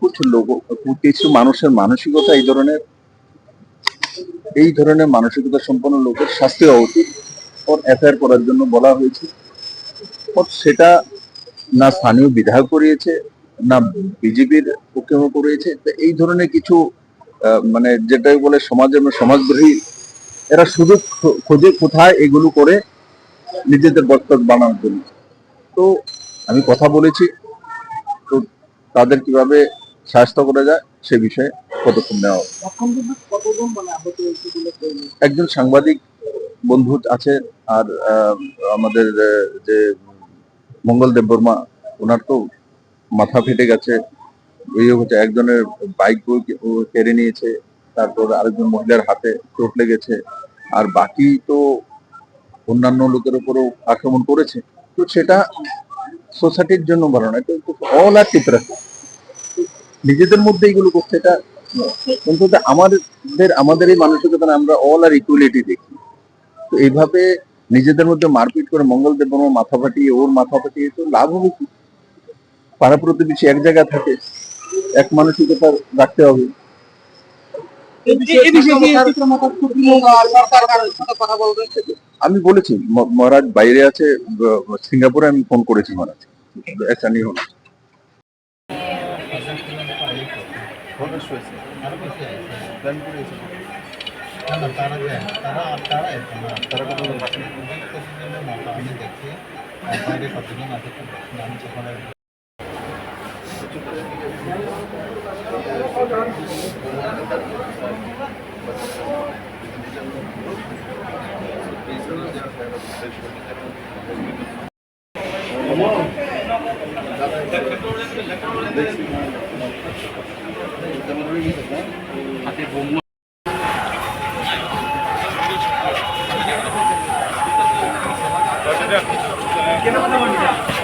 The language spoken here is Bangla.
কিছু লোক, কিছু মানুষের মানসিকতা এই ধরনের এই ধরনের মানসিকতা সম্পন্ন লোকের শাস্তি হওয়া উচিত। ওর এফআইআর করার জন্য বলা হয়েছে। সেটা না স্থানীয় বিধায়ক করিয়েছে, না বিজেপির পক্ষেও করিয়েছে। তো এই ধরনের কিছু মানে যেটাই বলে সমাজের সমাজদ্রোহী, এরা শুধু খোঁজে কোথায় এগুলো করে নিজেদের বক্তব্য বানানোর জন্য। তো আমি কথা বলেছি তাদের কীভাবে স্বাস্থ্য করা যায় সে বিষয়ে পদক্ষেপ নেওয়া হবে। মানে? একজন সাংবাদিক বন্ধু আছে আর আমাদের যে মঙ্গল দেব বর্মা ওনার তো মাথা ফেটে গেছে এই হচ্ছে একজনের বাইক কেড়ে নিয়েছে তারপর আরেকজন মহিলার হাতে চোট লেগেছে আর বাকি তো অন্যান্য লোকের উপরও আক্রমণ করেছে তো সেটা সোসাইটির জন্য ভালো না অল আর টিপরা নিজেদের মধ্যে এগুলো করছে এটা এটা আমাদের আমাদের এই মানসিকতা আমরা অল আর ইকুয়ালিটি দেখি। তো এইভাবে নিজেদের মধ্যে মারপিট করে মঙ্গল দেব মাথা ফাটিয়ে ওর মাথা ফাটিয়ে তো লাভ হবে কি? পাড়া প্রতিবেশী এক জায়গায় থাকে এক মানসিকতা রাখতে হবে। আমি বলেছি মহারাজ বাইরে আছে সিঙ্গাপুরে আমি ফোন করেছি মহারাজ। ऐसा नहीं होना তারা যায় তারা তারা এসে না